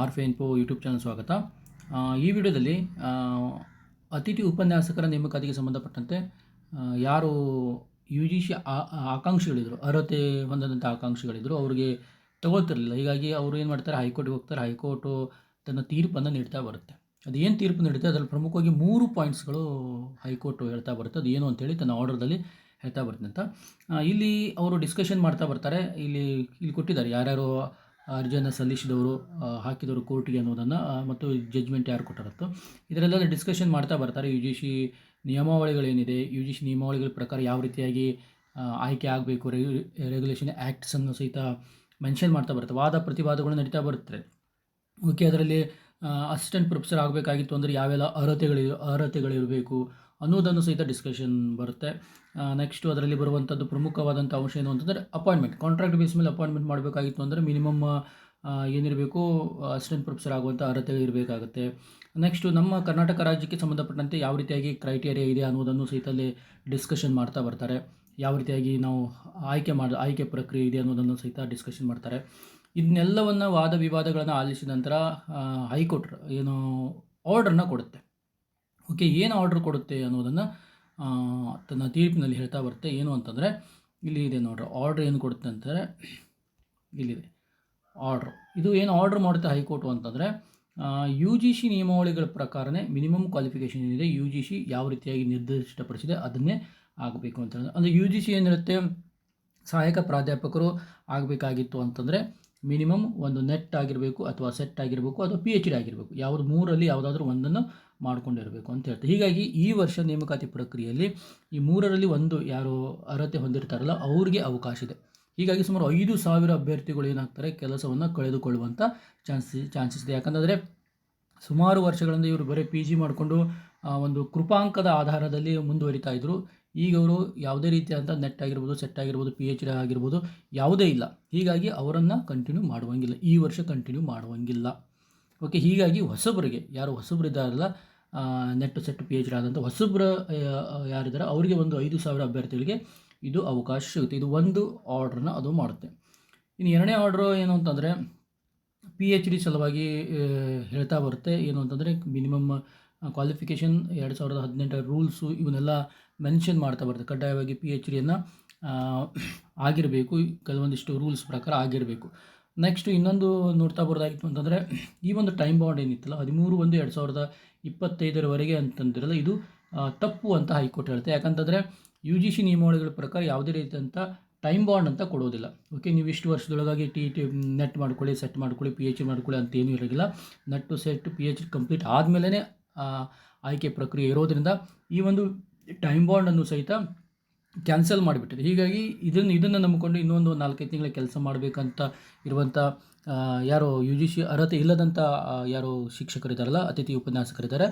R ಫೆ info YouTube channel ಸ್ವಾಗತ. ಈ ವಿಡಿಯೋದಲ್ಲಿ ಅತಿಥಿ ಉಪನ್ಯಾಸಕರ ನೇಮಕಾತಿಗೆ ಸಂಬಂಧಪಟ್ಟಂತೆ ಯಾರು ಯು ಜಿ ಸಿ ಆಕಾಂಕ್ಷಿಗಳಿದ್ರು, ಅರ್ಹತೆ ಹೊಂದದಂಥ ಆಕಾಂಕ್ಷಿಗಳಿದ್ದರು ಅವರಿಗೆ ತಗೊಳ್ತಿರಲಿಲ್ಲ. ಹೀಗಾಗಿ ಅವರು ಏನು ಮಾಡ್ತಾರೆ, ಹೈಕೋರ್ಟ್ಗೆ ಹೋಗ್ತಾರೆ. ಹೈಕೋರ್ಟು ತನ್ನ ತೀರ್ಪನ್ನು ನೀಡ್ತಾ ಬರುತ್ತೆ. ಅದು ಏನು ತೀರ್ಪು ನೀಡುತ್ತೆ, ಅದರಲ್ಲಿ ಪ್ರಮುಖವಾಗಿ ಮೂರು ಪಾಯಿಂಟ್ಸ್ಗಳು ಹೈಕೋರ್ಟು ಹೇಳ್ತಾ ಬರುತ್ತೆ. ಅದು ಏನು ಅಂತೇಳಿ ತನ್ನ ಆರ್ಡರ್ದಲ್ಲಿ ಹೇಳ್ತಾ ಬರುತ್ತೆ. ಅಂತ ಇಲ್ಲಿ ಅವರು ಡಿಸ್ಕಷನ್ ಮಾಡ್ತಾ ಬರ್ತಾರೆ. ಇಲ್ಲಿ ಇಲ್ಲಿ ಕೊಟ್ಟಿದ್ದಾರೆ. ಯಾರ್ಯಾರು ಅರ್ಜಿಯನ್ನು ಸಲ್ಲಿಸಿದವರು ಹಾಕಿದವರು ಕೋರ್ಟಿಗೆ ಅನ್ನೋದನ್ನು ಮತ್ತು ಜಡ್ಜ್ಮೆಂಟ್ ಯಾರು ಕೊಟ್ಟಿರುತ್ತೋ, ಇದರಲ್ಲೆಲ್ಲ ಡಿಸ್ಕಷನ್ ಮಾಡ್ತಾ ಬರ್ತಾರೆ. ಯು ಜಿ ಸಿ ನಿಯಮಾವಳಿಗಳೇನಿದೆ ಯು ಜಿ ಸಿ ನಿಯಮಾವಳಿಗಳ ಪ್ರಕಾರ ಯಾವ ರೀತಿಯಾಗಿ ಆಯ್ಕೆ ಆಗಬೇಕು ರೆಗ್ಯುಲೇಷನ್ ಆ್ಯಕ್ಟ್ಸನ್ನು ಸಹಿತ ಮೆನ್ಷನ್ ಮಾಡ್ತಾ ಬರುತ್ತೆ. ವಾದ ಪ್ರತಿವಾದಗಳು ನಡೀತಾ ಬರುತ್ತೆ. ಓಕೆ ಅದರಲ್ಲಿ ಅಸಿಸ್ಟೆಂಟ್ ಪ್ರೊಫೆಸರ್ ಆಗಬೇಕಾಗಿತ್ತು ಅಂದರೆ ಯಾವೆಲ್ಲ ಅರ್ಹತೆಗಳು ಅರ್ಹತೆಗಳಿರಬೇಕು ಅನ್ನೋದನ್ನು ಸಹಿತ ಡಿಸ್ಕಷನ್ ಬರುತ್ತೆ. ನೆಕ್ಸ್ಟು ಅದರಲ್ಲಿ ಬರುವಂಥದ್ದು ಪ್ರಮುಖವಾದಂಥ ಅಂಶ ಏನು ಅಂತಂದರೆ ಅಪಾಯಿಂಟ್ಮೆಂಟ್ ಕಾಂಟ್ರಾಕ್ಟ್ ಬೇಸ್ ಮೇಲೆ ಅಪಾಯಿಂಟ್ಮೆಂಟ್ ಮಾಡಬೇಕಾಗಿತ್ತು ಅಂದರೆ ಮಿನಿಮಮ್ ಏನಿರಬೇಕು ಅಸಿಸ್ಟೆಂಟ್ ಪ್ರೊಫೆಸರ್ ಆಗುವಂಥ ಅರ್ಹತೆ ಇರಬೇಕಾಗುತ್ತೆ. ನೆಕ್ಸ್ಟು ನಮ್ಮ ಕರ್ನಾಟಕ ರಾಜ್ಯಕ್ಕೆ ಸಂಬಂಧಪಟ್ಟಂತೆ ಯಾವ ರೀತಿಯಾಗಿ ಕ್ರೈಟೇರಿಯಾ ಇದೆ ಅನ್ನೋದನ್ನು ಸಹಿತ ಅಲ್ಲಿ ಡಿಸ್ಕಷನ್ ಮಾಡ್ತಾ ಬರ್ತಾರೆ. ಯಾವ ರೀತಿಯಾಗಿ ನಾವು ಆಯ್ಕೆ ಮಾಡಿ, ಆಯ್ಕೆ ಪ್ರಕ್ರಿಯೆ ಇದೆ ಅನ್ನೋದನ್ನು ಸಹಿತ ಡಿಸ್ಕಷನ್ ಮಾಡ್ತಾರೆ. ಇದನ್ನೆಲ್ಲವನ್ನು ವಾದ ವಿವಾದಗಳನ್ನು ಆಲಿಸಿದ ನಂತರ ಹೈಕೋರ್ಟ್ ಏನು ಆರ್ಡ್ರನ್ನ ಕೊಡುತ್ತೆ. ಓಕೆ, ಏನು ಆರ್ಡ್ರ್ ಕೊಡುತ್ತೆ ಅನ್ನೋದನ್ನು ತನ್ನ ತೀರ್ಪಿನಲ್ಲಿ ಹೇಳ್ತಾ ಬರುತ್ತೆ. ಏನು ಅಂತಂದರೆ, ಇಲ್ಲಿ ಇದೆ ನೋಡ್ರಿ ಆರ್ಡ್ರ್ ಏನು ಕೊಡುತ್ತೆ ಅಂತಂದರೆ ಇಲ್ಲಿದೆ. ಆರ್ಡ್ರ್ ಇದು ಏನು ಆರ್ಡ್ರ್ ಮಾಡುತ್ತೆ ಹೈಕೋರ್ಟು ಅಂತಂದರೆ ಯು ಜಿ ಸಿ ನಿಯಮಾವಳಿಗಳ ಪ್ರಕಾರನೇ ಮಿನಿಮಮ್ ಕ್ವಾಲಿಫಿಕೇಷನ್ ಏನಿದೆ ಯು ಜಿ ಸಿ ಯಾವ ರೀತಿಯಾಗಿ ನಿರ್ದಿಷ್ಟಪಡಿಸಿದೆ ಅದನ್ನೇ ಆಗಬೇಕು ಅಂತ ಅಂದರೆ ಯು ಜಿ ಸಿ ಏನಿರುತ್ತೆ, ಸಹಾಯಕ ಪ್ರಾಧ್ಯಾಪಕರು ಆಗಬೇಕಾಗಿತ್ತು ಅಂತಂದರೆ ಮಿನಿಮಮ್ ಒಂದು ನೆಟ್ ಆಗಿರಬೇಕು ಅಥವಾ ಸೆಟ್ ಆಗಿರಬೇಕು ಅಥವಾ ಪಿ ಎಚ್ ಡಿ ಆಗಿರಬೇಕು. ಯಾವುದು ಮೂರಲ್ಲಿ ಯಾವುದಾದ್ರೂ ಒಂದನ್ನು ಮಾಡ್ಕೊಂಡಿರಬೇಕು ಅಂತ ಹೇಳ್ತಾರೆ ಹೀಗಾಗಿ ಈ ವರ್ಷ ನೇಮಕಾತಿ ಪ್ರಕ್ರಿಯೆಯಲ್ಲಿ ಈ ಮೂರರಲ್ಲಿ ಒಂದು ಯಾರು ಅರ್ಹತೆ ಹೊಂದಿರ್ತಾರಲ್ಲ, ಅವ್ರಿಗೆ ಅವಕಾಶ ಇದೆ. ಹೀಗಾಗಿ ಸುಮಾರು ಐದು ಸಾವಿರ ಅಭ್ಯರ್ಥಿಗಳು ಏನಾಗ್ತಾರೆ, ಕೆಲಸವನ್ನು ಕಳೆದುಕೊಳ್ಳುವಂಥ ಚಾನ್ಸಸ್ ಚಾನ್ಸಸ್ ಇದೆ. ಯಾಕಂದರೆ ಸುಮಾರು ವರ್ಷಗಳಿಂದ ಇವರು ಬರೀ ಪಿ ಜಿ ಮಾಡಿಕೊಂಡು ಒಂದು ಕೃಪಾಂಕದ ಆಧಾರದಲ್ಲಿ ಮುಂದುವರಿತಾ ಇದ್ದರು ಈಗ ಅವರು ಯಾವುದೇ ರೀತಿಯಾದಂಥ ನೆಟ್ ಆಗಿರ್ಬೋದು ಸೆಟ್ ಆಗಿರ್ಬೋದು ಪಿ ಎಚ್ ಡಿ ಆಗಿರ್ಬೋದು, ಯಾವುದೇ ಇಲ್ಲ. ಹೀಗಾಗಿ ಅವರನ್ನು ಕಂಟಿನ್ಯೂ ಮಾಡುವಂಗಿಲ್ಲ. ಈ ವರ್ಷ ಕಂಟಿನ್ಯೂ ಮಾಡುವಂಗಿಲ್ಲ. ಓಕೆ ಹೀಗಾಗಿ ಹೊಸಬರಿಗೆ, ಯಾರು ಹೊಸಬರಿದ್ದಾರಲ್ಲ NET SET P H D ಆದಂಥ ಹೊಸಬ್ರ ಯಾರಿದ್ದಾರೆ, ಅವರಿಗೆ ಒಂದು ಐದು ಸಾವಿರ ಅಭ್ಯರ್ಥಿಗಳಿಗೆ ಇದು ಅವಕಾಶ ಸಿಗುತ್ತೆ. ಇದು ಒಂದು ಆರ್ಡ್ರನ್ನ ಅದು ಮಾಡುತ್ತೆ. ಇನ್ನು ಎರಡನೇ ಆರ್ಡ್ರು ಏನು ಅಂತಂದರೆ ಪಿ ಎಚ್ ಡಿ ಸಲುವಾಗಿ ಹೇಳ್ತಾ ಬರುತ್ತೆ. ಏನು ಅಂತಂದರೆ, ಮಿನಿಮಮ್ ಕ್ವಾಲಿಫಿಕೇಷನ್ ಎರಡು ಸಾವಿರದ ಹದಿನೆಂಟರ ರೂಲ್ಸು ಇವನ್ನೆಲ್ಲ ಮೆನ್ಷನ್ ಮಾಡ್ತಾ ಬರುತ್ತೆ. ಕಡ್ಡಾಯವಾಗಿ ಪಿ ಎಚ್ ಡಿಯನ್ನು ಆಗಿರಬೇಕು. ಕೆಲವೊಂದಿಷ್ಟು ರೂಲ್ಸ್ ಪ್ರಕಾರ ಆಗಿರಬೇಕು. ನೆಕ್ಸ್ಟ್ ಇನ್ನೊಂದು ನೋಡ್ತಾ ಬರೋದಾಗಿತ್ತು ಅಂತಂದರೆ, ಈ ಒಂದು ಟೈಮ್ ಬಾಂಡ್ ಏನಿತ್ತಲ್ಲ, ಹದಿಮೂರು ಒಂದು ಎರಡು ಸಾವಿರದ ಇಪ್ಪತ್ತೈದರವರೆಗೆ ಅಂತಂದಿರಲ್ಲ, ಇದು ತಪ್ಪು ಅಂತ ಹೈಕೋರ್ಟ್ ಹೇಳುತ್ತೆ ಯಾಕಂತಂದರೆ ಯು ಜಿ ಸಿ ನಿಯಮಾವಳಿಗಳ ಪ್ರಕಾರ ಯಾವುದೇ ರೀತಿಯಂಥ ಟೈಮ್ ಬಾಂಡ್ ಅಂತ ಕೊಡೋದಿಲ್ಲ. ಓಕೆ, ನೀವು ಇಷ್ಟು ವರ್ಷದೊಳಗಾಗಿ ಟಿ ಟಿ, ನೆಟ್ ಮಾಡ್ಕೊಳ್ಳಿ, ಸೆಟ್ ಮಾಡ್ಕೊಳ್ಳಿ ಪಿ ಎಚ್ ಡಿ ಮಾಡ್ಕೊಳ್ಳಿ ಅಂತ ಏನೂ ಇರೋದಿಲ್ಲ. NET SET P H D complete ಆದಮೇಲೆ ಆಯ್ಕೆ ಪ್ರಕ್ರಿಯೆ ಇರೋದರಿಂದ ಈ ಒಂದು ಟೈಮ್ ಬಾಂಡನ್ನು ಸಹಿತ ಕ್ಯಾನ್ಸಲ್ ಮಾಡಿಬಿಟ್ಟಿದೆ. ಹೀಗಾಗಿ ಇದನ್ನು ಇದನ್ನು ನಂಬಿಕೊಂಡು ಇನ್ನೊಂದು ನಾಲ್ಕೈದು ತಿಂಗಳ ಕೆಲಸ ಮಾಡಬೇಕಂತ ಇರುವಂಥ ಯಾರು ಯು ಜಿ ಸಿ ಅರ್ಹತೆ ಇಲ್ಲದಂಥ ಯಾರು ಶಿಕ್ಷಕರಿದ್ದಾರಲ್ಲ ಅತಿಥಿ ಉಪನ್ಯಾಸಕರಿದ್ದಾರೆ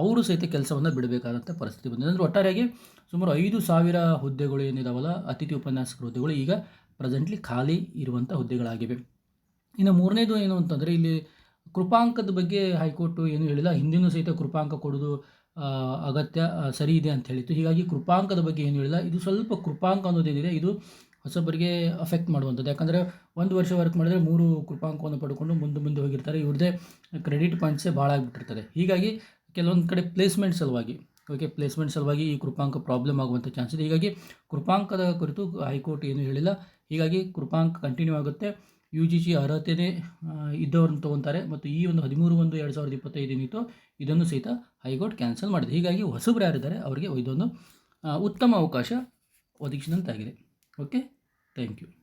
ಅವರು ಸಹಿತ ಕೆಲಸವನ್ನು ಬಿಡಬೇಕಾದಂಥ ಪರಿಸ್ಥಿತಿ ಬಂದಿದೆ. ಅಂದರೆ ಒಟ್ಟಾರೆಯಾಗಿ ಸುಮಾರು ಐದು ಸಾವಿರ ಹುದ್ದೆಗಳು ಏನಿದಾವಲ್ಲ, ಅತಿಥಿ ಉಪನ್ಯಾಸಕರ ಹುದ್ದೆಗಳು ಈಗ ಪ್ರೆಸೆಂಟ್ಲಿ ಖಾಲಿ ಇರುವಂಥ ಹುದ್ದೆಗಳಾಗಿವೆ. ಇನ್ನು ಮೂರನೇದು ಏನು ಅಂತಂದರೆ, ಇಲ್ಲಿ ಕೃಪಾಂಕದ ಬಗ್ಗೆ ಹೈಕೋರ್ಟು ಏನು ಹೇಳಿಲ್ಲ. ಹಿಂದಿನೂ ಸಹಿತ ಕೃಪಾಂಕ ಕೊಡೋದು ಅಗತ್ಯ ಸರಿ ಇದೆ ಅಂತ ಹೇಳಿತ್ತು. ಹೀಗಾಗಿ ಕೃಪಾಂಕದ ಬಗ್ಗೆ ಏನು ಹೇಳಿಲ್ಲ. ಇದು ಸ್ವಲ್ಪ ಕೃಪಾಂಕ ಅನ್ನೋದೇನಿದೆ, ಇದು ಹೊಸಬರಿಗೆ ಅಫೆಕ್ಟ್ ಮಾಡುವಂಥದ್ದು. ಯಾಕಂದರೆ ಒಂದು ವರ್ಷ ವರ್ಕ್ ಮಾಡಿದ್ರೆ ಮೂರು ಕೃಪಾಂಕವನ್ನು ಪಡ್ಕೊಂಡು ಮುಂದೆ ಮುಂದೆ ಹೋಗಿರ್ತಾರೆ. ಇವ್ರದ್ದೇ ಕ್ರೆಡಿಟ್ ಪಾಯಿಂಟ್ಸೇ ಭಾಳ ಆಗಿಬಿಟ್ಟಿರ್ತದೆ. ಹೀಗಾಗಿ ಕೆಲವೊಂದು ಕಡೆ ಪ್ಲೇಸ್ಮೆಂಟ್ ಸಲುವಾಗಿ ಓಕೆ ಪ್ಲೇಸ್ಮೆಂಟ್ ಸಲುವಾಗಿ ಈ ಕೃಪಾಂಕ ಪ್ರಾಬ್ಲಮ್ ಆಗುವಂಥ ಚಾನ್ಸ್ ಇದೆ. ಹೀಗಾಗಿ ಕೃಪಾಂಕದ ಕುರಿತು ಹೈಕೋರ್ಟ್ ಏನು ಹೇಳಿಲ್ಲ. ಹೀಗಾಗಿ ಕೃಪಾಂಕ ಕಂಟಿನ್ಯೂ ಆಗುತ್ತೆ. ಯು ಜಿ ಸಿ ಅರ್ಹತೆಯೇ ಇದ್ದವ್ರನ್ನ ತೊಗೊತಾರೆ. ಮತ್ತು ಈ ಒಂದು ಹದಿಮೂರು ಒಂದು ಎರಡು ಸಾವಿರದ ಇಪ್ಪತ್ತೈದು ಏನಿತ್ತು, ಇದನ್ನು ಸಹಿತ ಹೈಕೋರ್ಟ್ ಕ್ಯಾನ್ಸಲ್ ಮಾಡಿದೆ. ಹೀಗಾಗಿ ಹೊಸಬ್ರು ಯಾರಿದ್ದಾರೆ ಅವರಿಗೆ ಇದೊಂದು ಉತ್ತಮ ಅವಕಾಶ ಒದಗಿಸಿದಂತಾಗಿದೆ. ಓಕೆ? Thank you.